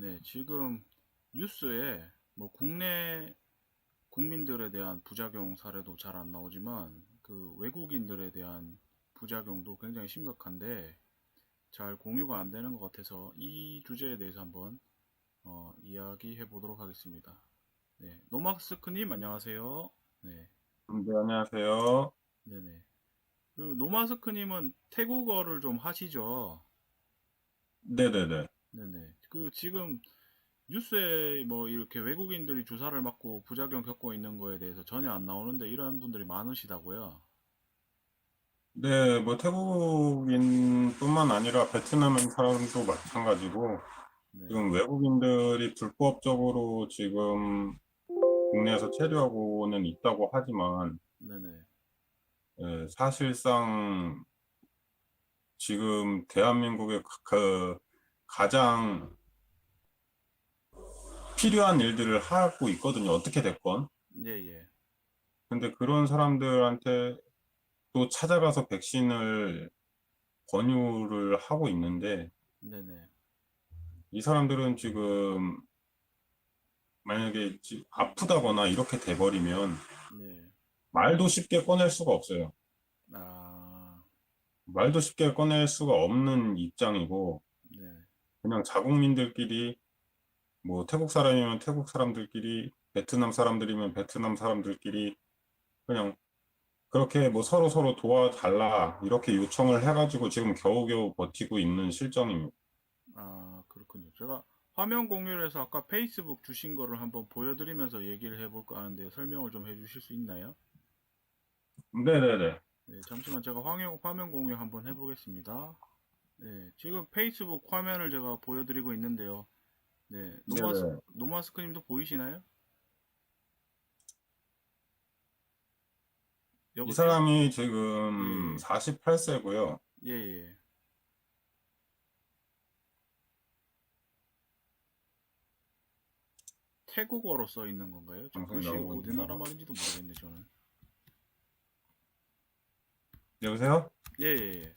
네, 지금 뉴스에 뭐 국내 국민들에 대한 부작용 사례도 잘 안 나오지만 그 외국인들에 대한 부작용도 굉장히 심각한데 잘 공유가 안 되는 것 같아서 이 주제에 대해서 한번 어, 이야기해 보도록 하겠습니다. 네, 노마스크님 안녕하세요. 네, 네, 안녕하세요. 네네. 그 노마스크님은 태국어를 좀 하시죠? 네네네. 네네. 그 지금 뉴스에 뭐 이렇게 외국인들이 주사를 맞고 부작용 겪고 있는 거에 대해서 전혀 안 나오는데 이런 분들이 많으시다고요. 네, 뭐 태국인뿐만 아니라 베트남 사람도 마찬가지고 네. 지금 외국인들이 불법적으로 지금 국내에서 체류하고는 있다고 하지만 네네. 예, 사실상 지금 대한민국의 그- 그 가장 필요한 일들을 하고 있거든요. 어떻게 됐건. 예, 예. 근데 그런 사람들한테 또 찾아가서 백신을 권유를 하고 있는데 네네. 이 사람들은 지금 만약에 지- 아프다거나 이렇게 돼버리면 네. 말도 쉽게 꺼낼 수가 없어요. 아, 말도 쉽게 꺼낼 수가 없는 입장이고 네. 그냥 자국민들끼리 뭐 태국 사람이면 태국 사람들끼리 베트남 사람들이면 베트남 사람들끼리 그냥 그렇게 뭐 서로 서로 도와달라 이렇게 요청을 해가지고 지금 겨우겨우 버티고 있는 실정입니다. 아, 그렇군요. 제가 화면 공유를 해서 아까 페이스북 주신 거를 한번 보여드리면서 얘기를 해볼까 하는데 설명을 좀 해주실 수 있나요? 네네네. 네, 잠시만 제가 화면, 화면 공유 한번 해보겠습니다. 네, 지금 페이스북 화면을 제가 보여드리고 있는데요. 네, 노마스, 네네. 노마스크님도 보이시나요? 이 여보세요? 사람이 지금 예. 48세고요. 예, 예. 태국어로 써 있는 건가요? 저 방송 글씨 나오고 어디 나라 거. 말인지도 모르겠네, 저는. 여보세요? 예, 예, 예.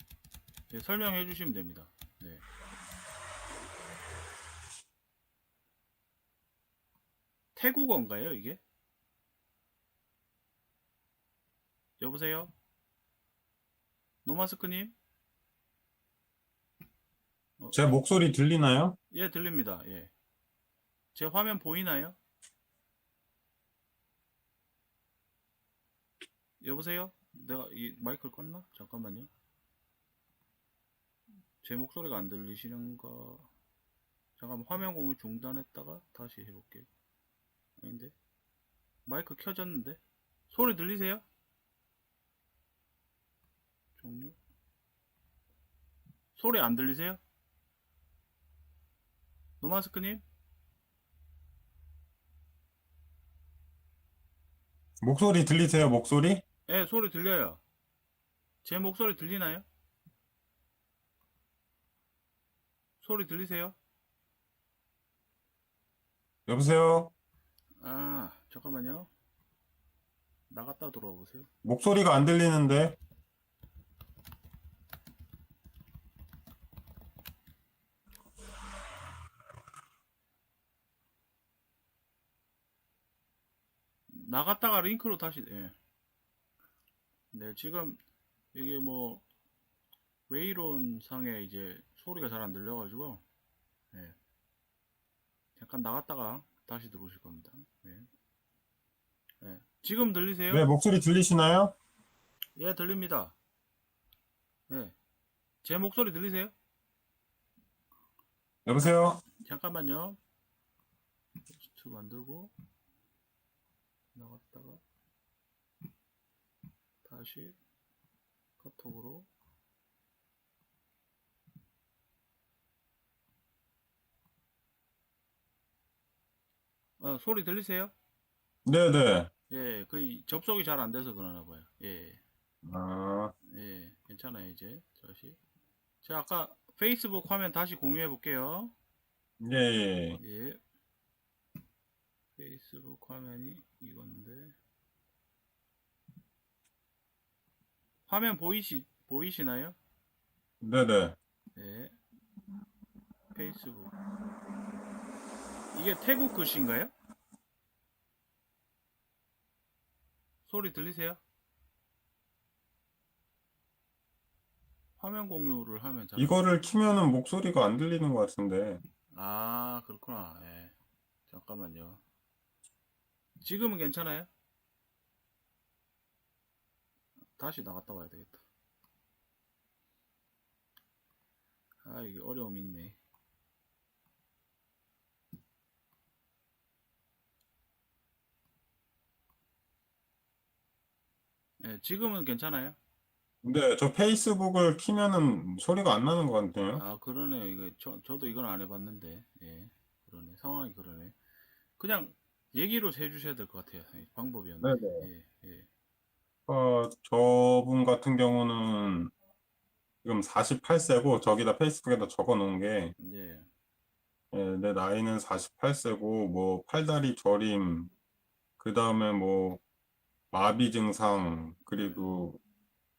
예, 설명해 주시면 됩니다. 네. 태국어인가요, 이게? 여보세요? 노마스크님? 어, 제 목소리 들리나요? 예, 들립니다. 예. 제 화면 보이나요? 여보세요? 내가 이 마이크를 껐나? 잠깐만요. 제 목소리가 안 들리시는가? 잠깐만 화면 공유 중단했다가 다시 해볼게요. 아닌데? 마이크 켜졌는데? 소리 들리세요? 종료? 소리 안 들리세요? 노마스크님? 목소리 들리세요? 목소리? 예, 소리 들려요. 제 목소리 들리나요? 소리 들리세요? 여보세요? 아, 잠깐만요. 나갔다 들어와 보세요. 목소리가 안 들리는데? 나갔다가 링크로 다시, 예. 네, 지금 이게 뭐, 웨이론 상에 이제 소리가 잘 안 들려가지고, 예. 잠깐 나갔다가 다시 들어오실 겁니다. 예. 예. 지금 들리세요? 네, 목소리 들리시나요? 예, 들립니다. 예. 제 목소리 들리세요? 여보세요? 잠깐만요. 호스트 만들고 나갔다가 다시 카톡으로 아, 소리 들리세요? 네네. 예, 그 접속이 잘 안 돼서 그러나 봐요. 예. 아, 예, 괜찮아요, 이제. 다시. 제가 아까 페이스북 화면 다시 공유해 볼게요. 예, 예. 예. 페이스북 화면이 이건데. 화면 보이시, 보이시나요? 네네. 네. 페이스북. 이게 태국 글씨인가요? 소리 들리세요? 화면 공유를 하면 잘. 이거를 키면은 목소리가 안 들리는 것 같은데. 아, 그렇구나. 예. 잠깐만요. 지금은 괜찮아요? 다시 나갔다 와야 되겠다. 아, 이게 어려움이 있네. 예, 지금은 괜찮아요? 근데 저 페이스북을 키면은 소리가 안 나는 것 같네요. 아, 그러네요. 이거 저, 저도 이건 안 해봤는데, 예, 그러네. 상황이 그러네. 그냥 얘기로 해주셔야 될 것 같아요. 예, 방법이었네. 네네. 예, 예. 어, 저분 같은 경우는 지금 48세고 저기다 페이스북에다 적어 놓은 게 예, 예, 내 나이는 48세고 뭐 팔다리 저림 그 다음에 뭐 마비 증상 그리고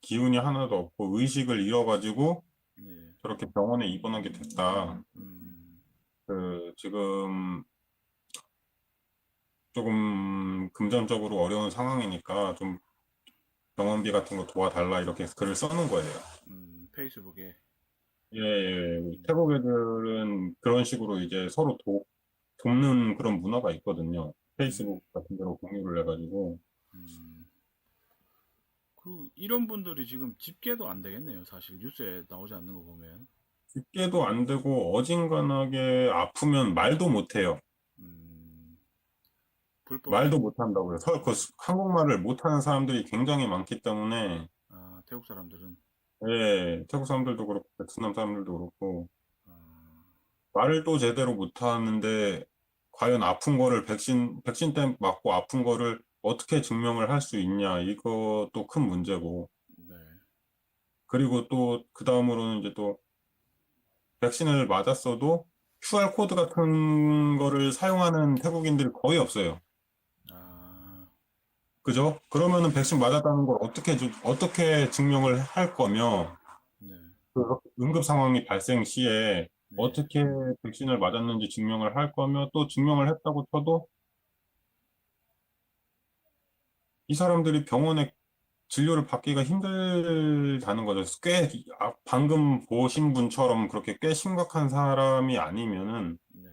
기운이 하나도 없고 의식을 잃어가지고 예, 저렇게 병원에 입원하게 됐다. 음, 그 지금 조금 금전적으로 어려운 상황이니까 좀 병원비 같은 거 도와달라 이렇게 글을 써놓은 거예요. 음, 페이스북에. 예, 예. 우리 태국 애들은 그런 식으로 이제 서로 도, 돕는 그런 문화가 있거든요. 페이스북 같은 데로 공유를 해가지고. 음, 그, 이런 분들이 지금 집계도 안 되겠네요. 사실 뉴스에 나오지 않는 거 보면. 듣게도 안 되고 어진간하게 아프면 말도 못 해요. 음, 불법. 말도 못 한다고요. 서, 그 수- 한국말을 못 하는 사람들이 굉장히 많기 때문에, 아, 태국 사람들은. 예, 태국 사람들도 그렇고, 베트남 사람들도 그렇고, 아, 말도 제대로 못 하는데, 과연 아픈 거를 백신, 백신 때 맞고 아픈 거를 어떻게 증명을 할 수 있냐, 이것도 큰 문제고, 네. 그리고 또, 그 다음으로는 이제 또, 백신을 맞았어도 QR코드 같은 거를 사용하는 태국인들이 거의 없어요. 아, 그죠? 그러면은 백신 맞았다는 걸 어떻게, 주- 어떻게 증명을 할 거며, 네. 그 응급 상황이 발생 시에 네. 어떻게 백신을 맞았는지 증명을 할 거며, 또 증명을 했다고 쳐도, 이 사람들이 병원에 진료를 받기가 힘들다는 거죠. 꽤, 아, 방금 보신 분처럼 그렇게 꽤 심각한 사람이 아니면은, 네.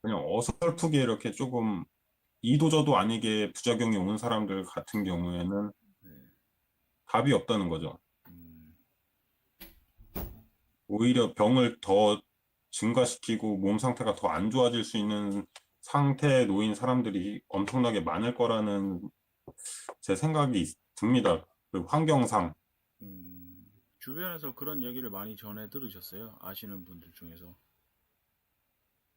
그냥 어설프게 이렇게 조금 이도저도 아니게 부작용이 오는 사람들 같은 경우에는 네. 답이 없다는 거죠. 음, 오히려 병을 더 증가시키고 몸 상태가 더 안 좋아질 수 있는 상태에 놓인 사람들이 엄청나게 많을 거라는 제 생각이 있- 듭니다. 그 환경상. 음, 주변에서 그런 얘기를 많이 전해 들으셨어요? 아시는 분들 중에서.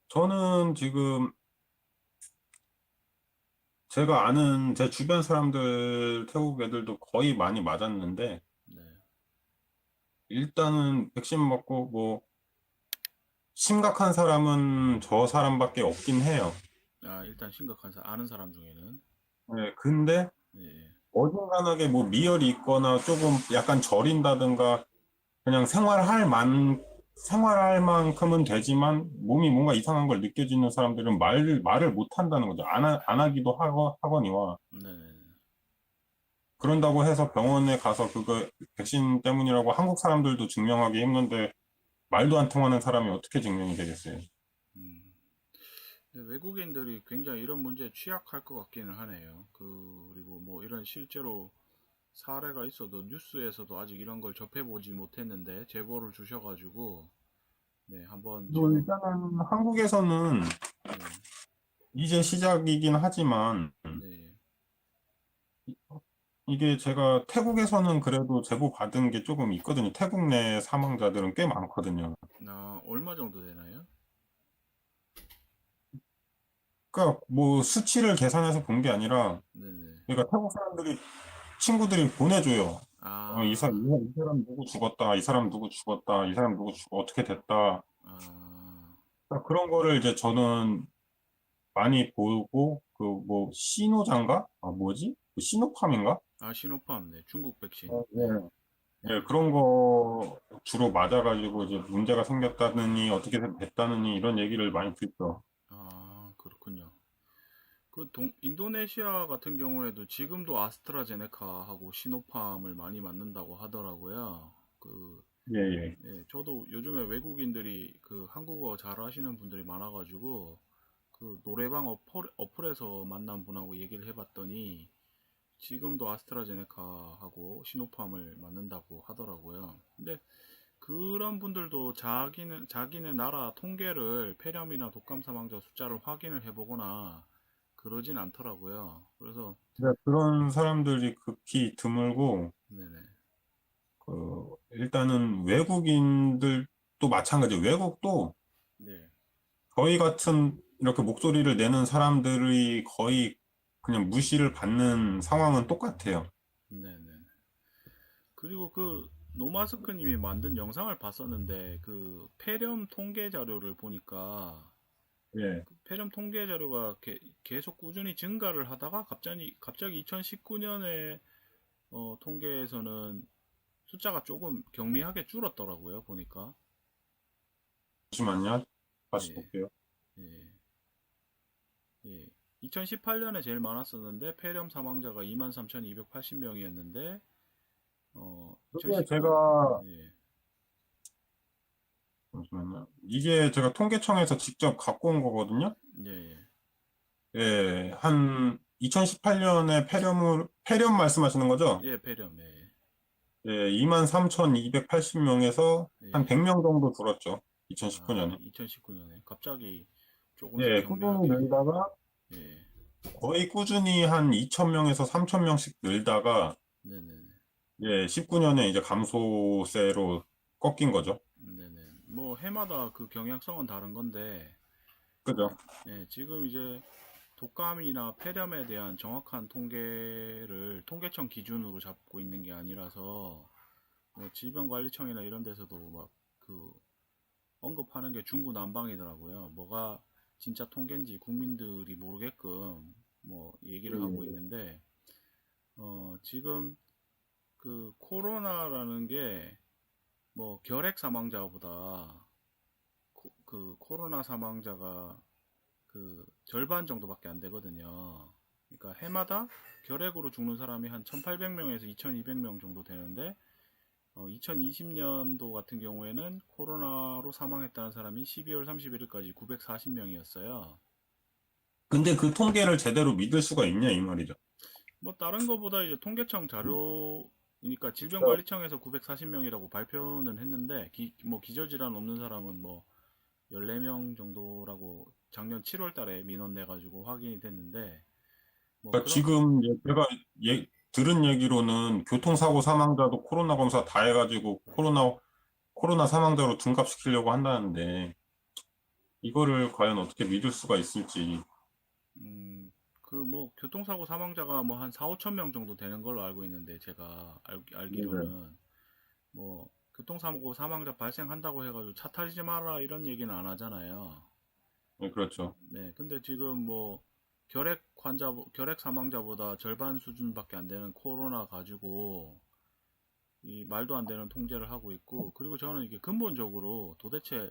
저는 지금 제가 아는 제 주변 사람들, 태국 애들도 거의 많이 맞았는데, 네. 일단은 백신 맞고 뭐 심각한 사람은 저 사람밖에 없긴 해요. 아, 일단 심각한 사, 아는 사람 중에는. 네, 근데 예, 예. 어중간하게 뭐 미열이 있거나 조금 약간 저린다든가 그냥 생활할 만 생활할 만큼은 되지만 몸이 뭔가 이상한 걸 느껴지는 사람들은 말 말을 못 한다는 거죠. 안, 하, 안 하기도 하거, 하거니와 네. 그런다고 해서 병원에 가서 그거 백신 때문이라고 한국 사람들도 증명하기 힘든데 말도 안 통하는 사람이 어떻게 증명이 되겠어요? 음. 근데 외국인들이 굉장히 이런 문제에 취약할 것 같기는 하네요. 그, 그리고 뭐 이런 실제로 사례가 있어도 뉴스에서도 아직 이런 걸 접해보지 못했는데 제보를 주셔가지고 네, 한번 지금 일단은 한국에서는 네, 이제 시작이긴 하지만 네, 이게 제가 태국에서는 그래도 제보 받은 게 조금 있거든요. 태국 내 사망자들은 꽤 많거든요. 아, 얼마 정도 되나요? 그러니까 뭐 수치를 계산해서 본 게 아니라 네네. 그러니까 태국 사람들이 친구들이 보내줘요. 아, 어, 이 사람, 이 사람, 누구 죽었다. 이 사람 누구 죽었다. 이 사람 누구 죽 어떻게 됐다. 아, 그러니까 그런 거를 이제 저는 많이 보고 그뭐 시노장가? 아 뭐지? 그 시노팜인가? 아, 시노팜, 네, 중국 백신. 어, 네. 예, 그런 거 주로 맞아가지고 이제 문제가 생겼다느니 어떻게 됐다느니 이런 얘기를 많이 듣죠. 그 동, 인도네시아 같은 경우에도 지금도 아스트라제네카하고 시노팜을 많이 맞는다고 하더라고요. 그, 예, 예. 예, 저도 요즘에 외국인들이 그 한국어 잘 하시는 분들이 많아가지고 그 노래방 어플, 어플에서 만난 분하고 얘기를 해봤더니 지금도 아스트라제네카하고 시노팜을 맞는다고 하더라고요. 근데 그런 분들도 자기는 자기네 나라 통계를 폐렴이나 독감 사망자 숫자를 확인을 해보거나 그러진 않더라고요. 그래서 근데 그런 사람들이 극히 드물고, 네네 그, 일단은 외국인들도 마찬가지예요. 외국도 네 저희 같은 이렇게 목소리를 내는 사람들이 거의 그냥 무시를 받는 상황은 똑같아요. 네네 그리고 그 노마스크님이 만든 영상을 봤었는데 그 폐렴 통계 자료를 보니까 예. 폐렴 통계 자료가 게- 계속 꾸준히 증가를 하다가 갑자기 갑자기 2019년에 어, 통계에서는 숫자가 조금 경미하게 줄었더라고요 보니까 잠시만요. 다시 예. 볼게요. 예. 예. 2018년에 제일 많았었는데 폐렴 사망자가 23,280명이었는데 어 그게 2019 제가, 예. 잠시만요. 이게 제가 통계청에서 직접 갖고 온 거거든요. 예. 예. 예, 한 2018년에 폐렴을, 폐렴 말씀하시는 거죠? 예, 폐렴. 예. 예, 23,280명에서 예. 한 100명 정도 줄었죠. 아, 2019년에. 2019년에 갑자기 조금씩 예, 꾸준히 늘다가 예. 거의 꾸준히 한 2,000명에서 3,000명씩 늘다가 네네네. 예, 19년에 이제 감소세로 꺾인 거죠. 뭐 해마다 그 경향성은 다른 건데 그죠? 예, 지금 이제 독감이나 폐렴에 대한 정확한 통계를 통계청 기준으로 잡고 있는 게 아니라서 뭐 질병관리청이나 이런 데서도 막 그 언급하는 게 중구난방이더라고요. 뭐가 진짜 통계인지 국민들이 모르게끔 뭐 얘기를 하고 음. 있는데 어 지금 그 코로나라는 게 뭐 결핵 사망자보다 코- 그 코로나 사망자가 그 절반 정도밖에 안 되거든요. 그러니까 해마다 결핵으로 죽는 사람이 한 1,800명에서 2,200명 정도 되는데 어, 2020년도 같은 경우에는 코로나로 사망했다는 사람이 12월 31일까지 940명이었어요. 근데 그 통계를 제대로 믿을 수가 있냐, 이 말이죠. 뭐 다른 거보다 이제 통계청 자료 니까 질병관리청에서 940명이라고 발표는 했는데 기, 뭐 기저질환 없는 사람은 뭐 14명 정도라고 작년 7월 달에 민원 내 가지고 확인이 됐는데 뭐 그러니까 그런- 지금 예, 제가 예, 들은 얘기로는 교통사고 사망자도 코로나 검사 다 해가지고 코로나, 코로나 사망자로 둔갑시키려고 한다는데 이거를 과연 어떻게 믿을 수가 있을지. 음, 그 뭐 교통사고 사망자가 뭐 한 4, 5천 명 정도 되는 걸로 알고 있는데 제가 알, 알기로는 뭐 교통사고 사망자 발생한다고 해가지고 차 타지 마라 이런 얘기는 안 하잖아요. 예, 그렇죠. 네, 근데 지금 뭐 결핵 환자, 결핵 사망자보다 절반 수준밖에 안 되는 코로나 가지고 이 말도 안 되는 통제를 하고 있고 그리고 저는 이게 근본적으로 도대체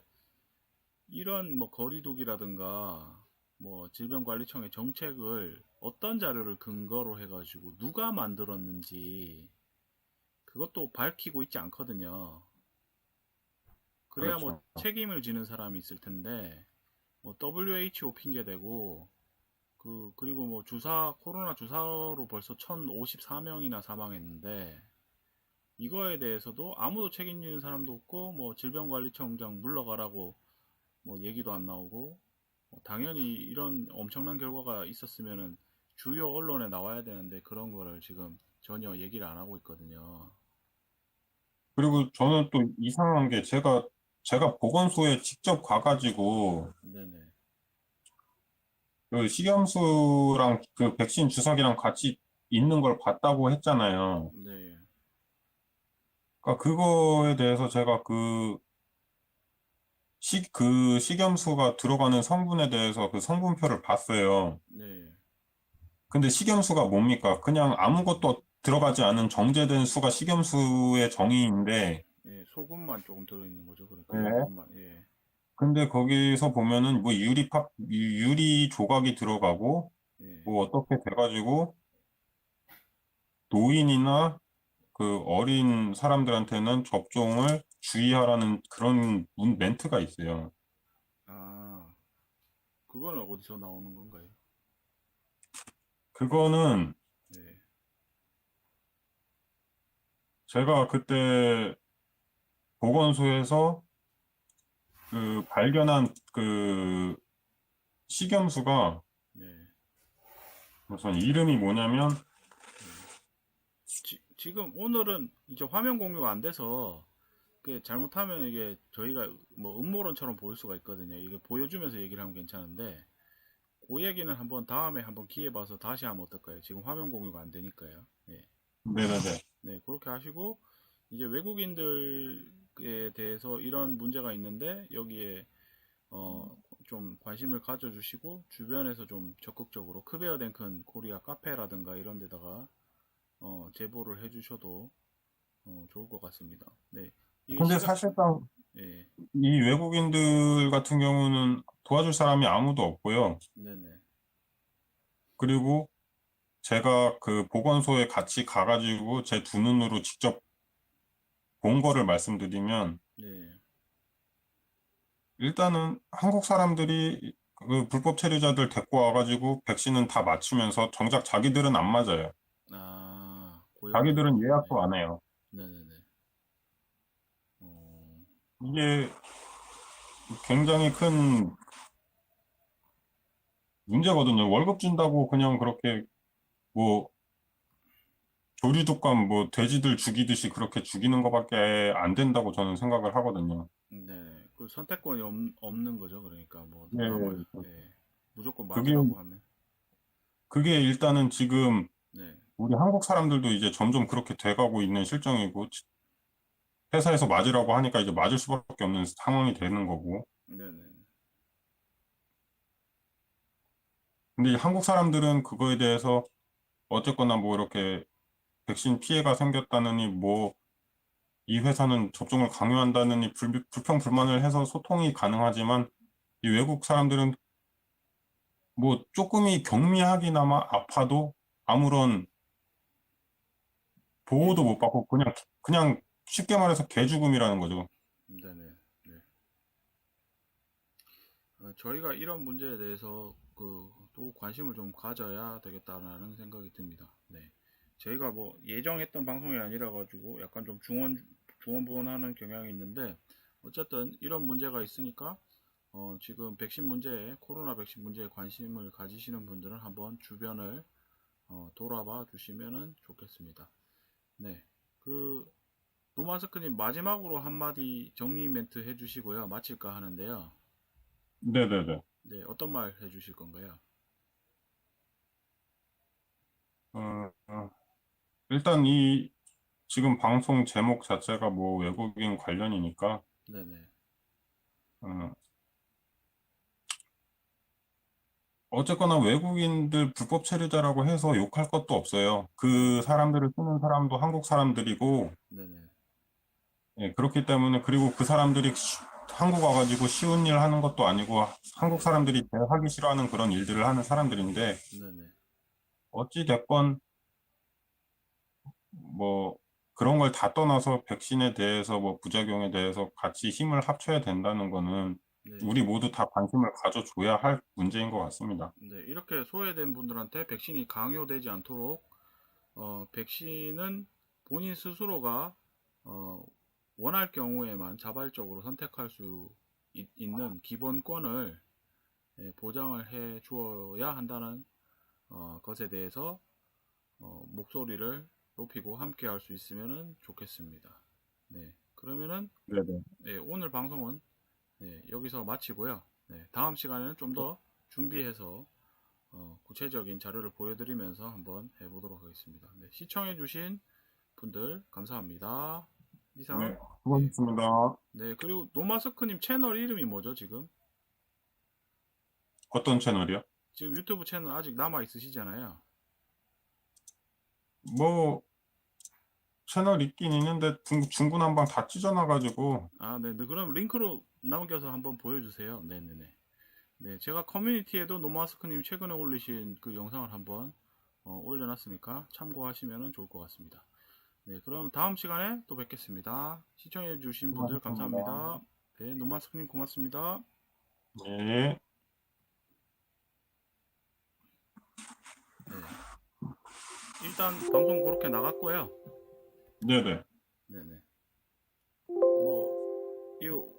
이런 뭐 거리두기라든가 뭐 질병관리청의 정책을 어떤 자료를 근거로 해가지고 누가 만들었는지 그것도 밝히고 있지 않거든요. 그래야 뭐 그렇죠. 책임을 지는 사람이 있을 텐데 뭐 WHO 핑계 대고 그 그리고 뭐 주사 코로나 주사로 벌써 1,054명이나 사망했는데 이거에 대해서도 아무도 책임지는 사람도 없고 뭐 질병관리청장 물러가라고 뭐 얘기도 안 나오고 뭐 당연히 이런 엄청난 결과가 있었으면은 주요 언론에 나와야 되는데 그런 거를 지금 전혀 얘기를 안 하고 있거든요. 그리고 저는 또 이상한 게 제가, 제가 보건소에 직접 가가지고 네네. 그 식염수랑 그 백신 주사기랑 같이 있는 걸 봤다고 했잖아요. 네. 그러니까 그거에 대해서 제가 그 식, 그 식염수가 들어가는 성분에 대해서 그 성분표를 봤어요. 네. 근데 식염수가 뭡니까? 그냥 아무것도 들어가지 않은 정제된 수가 식염수의 정의인데, 예, 소금만 조금 들어있는 거죠. 그러니까 네. 소금만. 예. 근데 거기서 보면은 뭐 유리 팝, 유- 유리 조각이 들어가고 예. 뭐 어떻게 돼가지고 노인이나 그 어린 사람들한테는 접종을 주의하라는 그런 문- 멘트가 있어요. 아, 그거는 어디서 나오는 건가요? 그거는 네. 제가 그때 보건소에서 그 발견한 그 식염수가 네. 우선 이름이 뭐냐면 지, 지금 오늘은 이제 화면 공유가 안 돼서 그게 잘못하면 이게 저희가 뭐 음모론처럼 보일 수가 있거든요. 이게 보여주면서 얘기를 하면 괜찮은데 그 얘기는 한번 다음에 한번 기회 봐서 다시 하면 어떨까요? 지금 화면 공유가 안 되니까요. 예. 네네네. 네, 그렇게 하시고 이제 외국인들에 대해서 이런 문제가 있는데 여기에 어, 좀 관심을 가져주시고 주변에서 좀 적극적으로 크베어 댕큰 코리아 카페라든가 이런 데다가 어, 제보를 해주셔도 어, 좋을 것 같습니다. 네. 근데 시각- 사실상 예, 이 외국인들 같은 경우는 도와줄 사람이 아무도 없고요. 네네, 그리고 제가 그 보건소에 같이 가가지고 제 두 눈으로 직접 본 거를 말씀드리면 네, 일단은 한국 사람들이 그 불법 체류자들 데리고 와가지고 백신은 다 맞추면서 정작 자기들은 안 맞아요. 아, 고용, 자기들은 예약도 안 해요. 네네네. 어, 이게 굉장히 큰 문제거든요. 월급 준다고 그냥 그렇게 뭐 조류독감 뭐 돼지들 죽이듯이 그렇게 죽이는 것밖에 안 된다고 저는 생각을 하거든요. 네, 그 선택권이 없, 없는 거죠. 그러니까 뭐 네, 네. 예, 무조건 그게- 맞으라고 하면, 그게 일단은 지금 네, 우리 한국 사람들도 이제 점점 그렇게 돼가고 있는 실정이고 회사에서 맞으라고 하니까 이제 맞을 수밖에 없는 상황이 되는 거고. 네네, 근데 이 한국 사람들은 그거에 대해서 어쨌거나 뭐 이렇게 백신 피해가 생겼다느니 뭐 이 회사는 접종을 강요한다느니 불, 불평 불만을 해서 소통이 가능하지만 이 외국 사람들은 뭐 조금이 경미하기나마 아파도 아무런 보호도 못 받고 그냥 그냥 쉽게 말해서 개죽음이라는 거죠. 네네, 네. 어, 저희가 이런 문제에 대해서 그 또 관심을 좀 가져야 되겠다라는 생각이 듭니다. 네. 저희가 뭐 예정했던 방송이 아니라 가지고 약간 좀 중원 중원부원하는 경향이 있는데 어쨌든 이런 문제가 있으니까 어, 지금 백신 문제에 코로나 백신 문제에 관심을 가지시는 분들은 한번 주변을 어, 돌아봐 주시면은 좋겠습니다. 네. 그 노마스크님 마지막으로 한마디 정리 멘트 해주시고요. 마칠까 하는데요. 네네네. 네, 어떤 말 해주실 건가요? 어, 어, 일단 이 지금 방송 제목 자체가 뭐 외국인 관련이니까 네네. 어, 어쨌거나 외국인들 불법 체류자라고 해서 욕할 것도 없어요. 그 사람들을 쓰는 사람도 한국 사람들이고 네네. 예, 그렇기 때문에 그리고 그 사람들이 쉬- 한국 와가지고 쉬운 일 하는 것도 아니고 한국 사람들이 제일 하기 싫어하는 그런 일들을 하는 사람들인데 네네. 어찌 됐건 뭐 그런 걸 다 떠나서 백신에 대해서 뭐 부작용에 대해서 같이 힘을 합쳐야 된다는 거는 네. 우리 모두 다 관심을 가져줘야 할 문제인 것 같습니다. 네, 이렇게 소외된 분들한테 백신이 강요되지 않도록 어, 백신은 본인 스스로가 어, 원할 경우에만 자발적으로 선택할 수 있, 는 기본권을 예, 보장을 해 주어야 한다는 어, 것에 대해서 어, 목소리를 높이고 함께 할 수 있으면 좋겠습니다. 네, 그러면은. 네, 오늘 방송은 네, 여기서 마치고요. 네, 다음 시간에는 좀 더 준비해서 어, 구체적인 자료를 보여드리면서 한번 해보도록 하겠습니다. 네, 시청해주신 분들 감사합니다. 이상. 네, 수고하셨습니다. 네, 그리고 노마스크님 채널 이름이 뭐죠, 지금? 어떤 채널이요? 지금 유튜브 채널 아직 남아 있으시잖아요. 뭐 채널 있긴 있는데 중, 중구난방 다 찢어놔가지고 아, 네, 네, 그럼 링크로 남겨서 한번 보여주세요. 네네네. 네, 제가 커뮤니티에도 노마스크님 최근에 올리신 그 영상을 한번 어, 올려놨으니까 참고하시면 좋을 것 같습니다. 네, 그럼 다음 시간에 또 뵙겠습니다. 시청해주신 분들 고맙습니다. 감사합니다. 네, 노마스크님 고맙습니다. 네. 네. 일단 방송 그렇게 나갔고요. 네네. 네네. 뭐, 이거